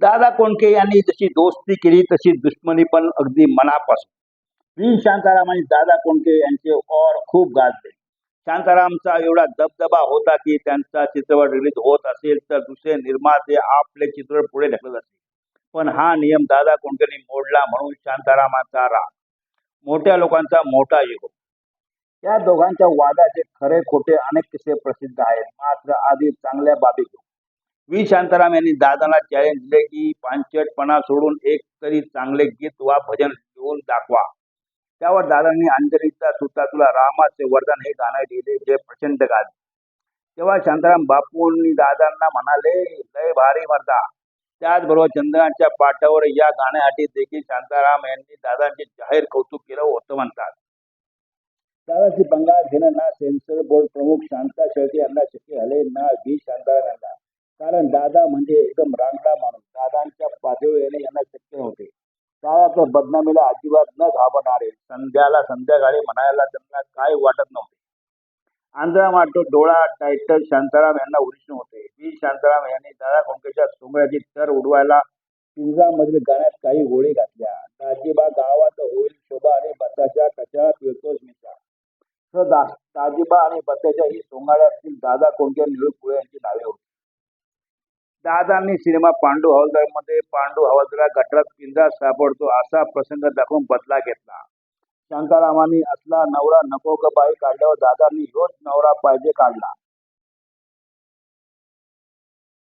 दादा कोंडके यांनी जशी दोस्ती केली तशी दुश्मनी पण अगदी मनापासून. मी शांताराम आणि दादा कोंडके यांचे और खूप गाजले शांतारामचा एवढा दबदबा होता की त्यांचा चित्रपट रिलीज होत असेल तर दुसरे निर्माते आपले चित्रपट पुढे ढकलत असेल. पण हा नियम दादा कोंडकेंनी मोडला म्हणून शांतारामाचा राग. मोठ्या लोकांचा मोठा युग. या दोघांच्या वादाचे खरे खोटे अनेक किस्से प्रसिद्ध आहेत. मात्र आधी चांगल्या बाबी घेऊ. व्ही शांताराम यांनी दादाला चॅलेंज दिले की पांचटपणा सोडून एक तरी चांगले गीत वा भजन लिहून दाखवा. त्यावर दादांनी अंजलीचा सुद्धा तुला रामाचे वरदान हे गाणं लिहिले जे प्रचंड गाजले तेव्हा शांताराम बापूंनी दादांना म्हणाले लय भारी मर्दा. त्याचबरोबर चंद्राच्या पाठावर या गाण्यासाठी देखील शांताराम यांनी दादांचे जाहीर कौतुक केलं होतं म्हणतात. दादाची बंगाल घेणं ना सेन्सर बोर्ड प्रमुख शांता शेळके यांना शक्य झाले ना व्ही शांताराम यांना. कारण दादा म्हणजे एकदम रांगडा माणूस. दादांच्या पाठीवर येणे यांना शक्य नव्हते. दादा बदनामीला अजिबात न घाबरणारे संध्याला संध्याकाळी म्हणायला त्यांना काय वाटत नव्हते. आंध्रा माटो डोळा टायटल शांताराम यांना उरिष्ण होते बी. शांताराम यांनी दादा कोंकेच्या सोंगळ्याची तर उडवायला पिंजामधील गाण्यात काही गोळी घातल्या. दाजीबा गावात होईल शोभा आणि बत्ताच्या कशा पिळतोच मिसा दाजीबा आणि बत्याच्या ही सोंगाळ्यातील दादा कोंडके निळू पुळे यांची नावे होती. दादांनी सिनेमा पांडू हवालदारमध्ये पांडू हवालदारा गटरात पिंजरा सापडतो असा प्रसंग दाखवून बदला घेतला. शांतारामांनी असला नवरा नको ग बाई काढल्यावर दादांनी ह्योच नवरा पाहिजे काढला.